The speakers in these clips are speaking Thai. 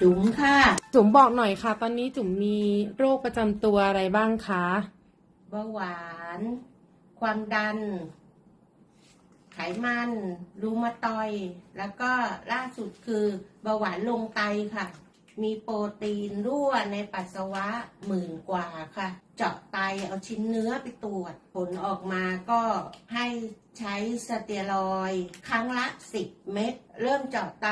จุ๋มค่ะ จุ๋มบอกหน่อยค่ะ ตอนนี้จุ๋มมีโรคประจำตัวอะไรบ้างคะเบาหวาน ความดัน ไขมัน รูมาตอยด์แล้วก็ล่าสุดคือเบาหวานลงไตค่ะ มีโปรตีนรั่วในปัสสาวะหมื่นกว่าค่ะ เจาะไตเอาชิ้นเนื้อไปตรวจ ผลออกมาก็ให้ใช้สเตียรอยด์ครั้งละ 10 เม็ดเริ่มเจาะไต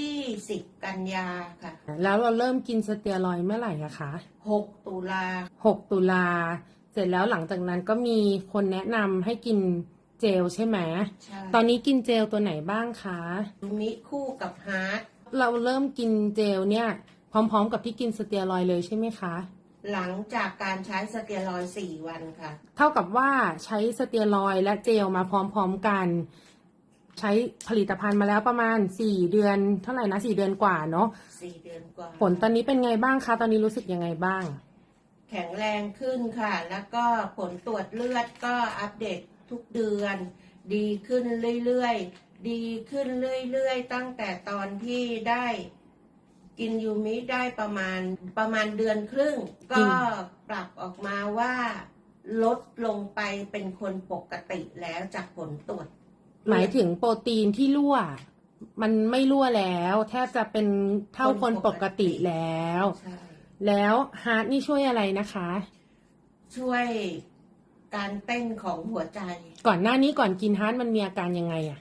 20 กันยาค่ะ แล้วเราเริ่มกินสเตียรอยด์เมื่อไหร่อะคะ 6 ตุลา 6 ตุลา เสร็จแล้วหลังจากนั้นก็มีคนแนะนำให้กินเจลใช่ไหม ใช่ ตอนนี้กินเจลตัวไหนบ้างคะ มิคู่กับฮาร์ด เราเริ่มกินเจลเนี่ย พร้อม ๆ กับที่กินสเตียรอยด์เลยใช่ไหมคะ หลังจากการใช้สเตียรอยด์สี่วันค่ะ เท่ากับว่าใช้สเตียรอยด์และเจลมาพร้อมๆกัน ใช้ผลิตภัณฑ์มาแล้วประมาณ4เดือนเท่าไหร่นะ4เดือนกว่าเนาะสี่เดือนกว่า ผลตอนนี้เป็นไงบ้างคะ ตอนนี้รู้สึกยังไงบ้าง แข็งแรงขึ้นค่ะ แล้วก็ผลตรวจเลือดก็อัปเดตทุกเดือน ดีขึ้นเรื่อยๆ ดีขึ้นเรื่อยๆ ตั้งแต่ตอนที่ได้กินยูมิได้ประมาณประมาณเดือนครึ่ง ก็ปรับออกมาว่าลดลงไปเป็นคนปกติแล้วจากผลตรวจ หมายถึงโปรตีนที่รั่ว มันไม่รั่วแล้ว แทบจะเป็นเท่าคนปกติแล้วใช่แล้วฮาร์ดนี่ช่วยอะไรนะคะ ช่วยการเต้นของหัวใจ ก่อนหน้านี้ก่อนกินฮาร์ดมันมีอาการยังไงอะ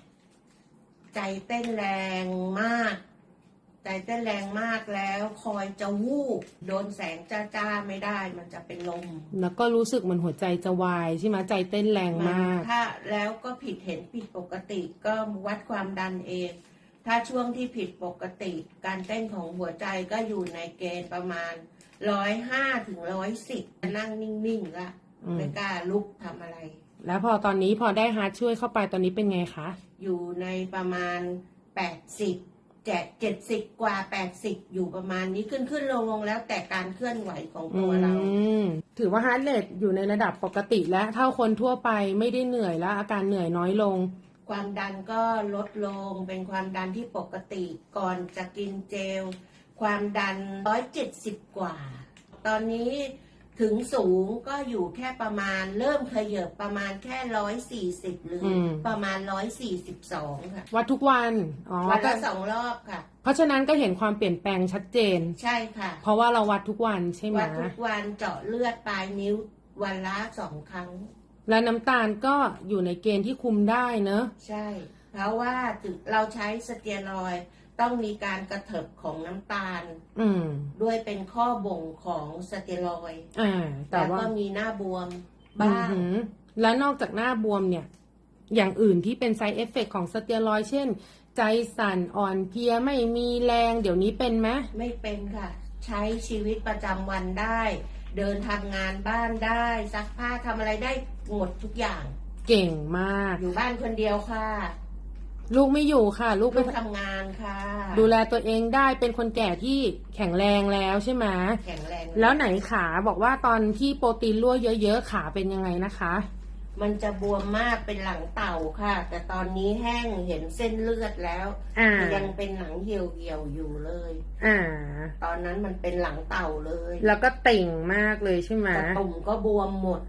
ใจเต้นแรงมาก ใจเต้นแรงมากแล้ว คอยจะวูบโดนแสงจ้าๆไม่ได้ มันจะเป็นลมแล้วก็รู้สึกเหมือนหัวใจจะวายใช่ไหมใจเต้นแรงมาก ถ้าแล้วก็ผิดเห็นผิดปกติก็วัดความดันเอง ถ้าช่วงที่ผิดปกติ การเต้นของหัวใจก็อยู่ในเกณฑ์ประมาณร้อยห้าถึงร้อยสิบนั่งนิ่งๆละอืมไม่กล้าลุกทำอะไร แล้วพอตอนนี้พอได้ฮาร์ดช่วยเข้าไปตอนนี้เป็นไงคะ อยู่ในประมาณแปดสิบเจ็ดเจ็ดสิบกว่าแปดสิบอยู่ประมาณนี้ขึ้นขึ้นลงลงแล้วแต่การเคลื่อนไหวของอืตัวเรามถือว่าฮาร์ดเรทอยู่ในระดับปกติและเท่าคนทั่วไปไม่ได้เหนื่อยแล้วอาการเหนื่อยน้อยลง ความดันก็ลดลงเป็นความดันที่ปกติก่อนจะกินเจล ความดันร้อยเจ็ดสิบกว่า ตอนนี้ ถึงสูงก็อยู่แค่ประมาณ เริ่มขยับประมาณแค่ร้อยสี่สิบหรืออม ประมาณร้อยสี่สิบสองค่ะวัดทุกวันอ๋อวันก็ละสองรอบค่ะ เพราะฉะนั้นก็เห็นความเปลี่ยนแปลงชัดเจน ใช่ค่ะเพราะว่าเราวัดทุกวันใช่ไหมวัดทุกวันเจาะเลือดปลายนิ้ววันละสองครั้ง และน้ำตาลก็อยู่ในเกณฑ์ที่คุมได้เนอะ ใช่ เพราะว่าถึงเราใช้สเตียรอยด์ต้องมีการกระเถิบของน้ำตาล อืม ด้วยเป็นข้อบ่งของสเตียรอยด์อ่า แต่แล้วว่าก็มีหน้าบวมอืบ้ามงหือแล้วนอกจากหน้าบวมเนี่ย อย่างอื่นที่เป็นไซเอฟเฟกของสเตียรอยด์เช่น ใจสั่นอ่อนเพลียไม่มีแรง เดี๋ยวนี้เป็นไหมไม่เป็นค่ะ ใช้ชีวิตประจำวันได้ เดินทำงานบ้านได้ซักผ้าทำอะไรได้หมดทุกอย่าง เก่งมาก อยู่บ้านคนเดียวค่ะ ลูกไม่อยู่ค่ะ ลูกไปลูกทำงานค่ะ ดูแลตัวเองได้เป็นคนแก่ที่แข็งแรงแล้วใช่ไหมแข็งแรงแล้วไหนขาบอกว่าตอนที่โปรตีนรั่วเยอะ ๆ ขาเป็นยังไงนะคะ มันจะบวมมากเป็นหลังเต่าค่ะ แต่ตอนนี้แห้งเห็นเส้นเลือดแล้วอ่ายังเป็นหนังเหี่ยวเหี่ยวๆอยู่เลยอ่า ตอนนั้นมันเป็นหลังเต่าเลย แล้วก็เต่งมากเลยใช่ไหมกระตุ่มก็บวมหมด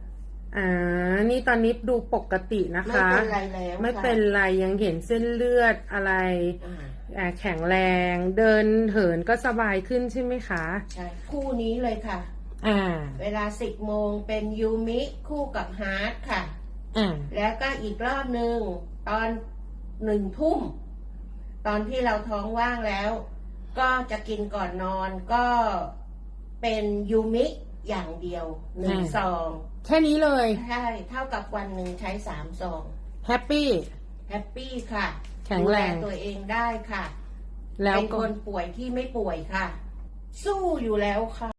อ่า นี่ตอนนี้ดูปกตินะไม่คะเป็นไรแล้วไม่เป็นไรยังเห็นเส้นเลือดอะไรค่ะอ่าอ่าแข็งแรง เดินเหินก็สบายขึ้นใช่ไหมคะ ใช่ คู่นี้เลยค่ะ อ่า เวลาสิบโมงเป็นยูมิคู่กับฮาร์ดค่ะ อ่า แล้วก็อีกรอบหนึ่งตอนหนึ่งทุ่ม ตอนที่เราท้องว่างแล้ว ก็จะกินก่อนนอนก็เป็นยูมิ อย่างเดียวหนึ่งซองแค่นี้เลยใช่เท่ากับวันหนึ่งใช้สามซองแฮปปี้ แฮปปี้ค่ะแข็งแรง ดูลตัวเองได้ค่ะแล้วเป็นก็ คนป่วยที่ไม่ป่วยค่ะ สู้อยู่แล้วค่ะ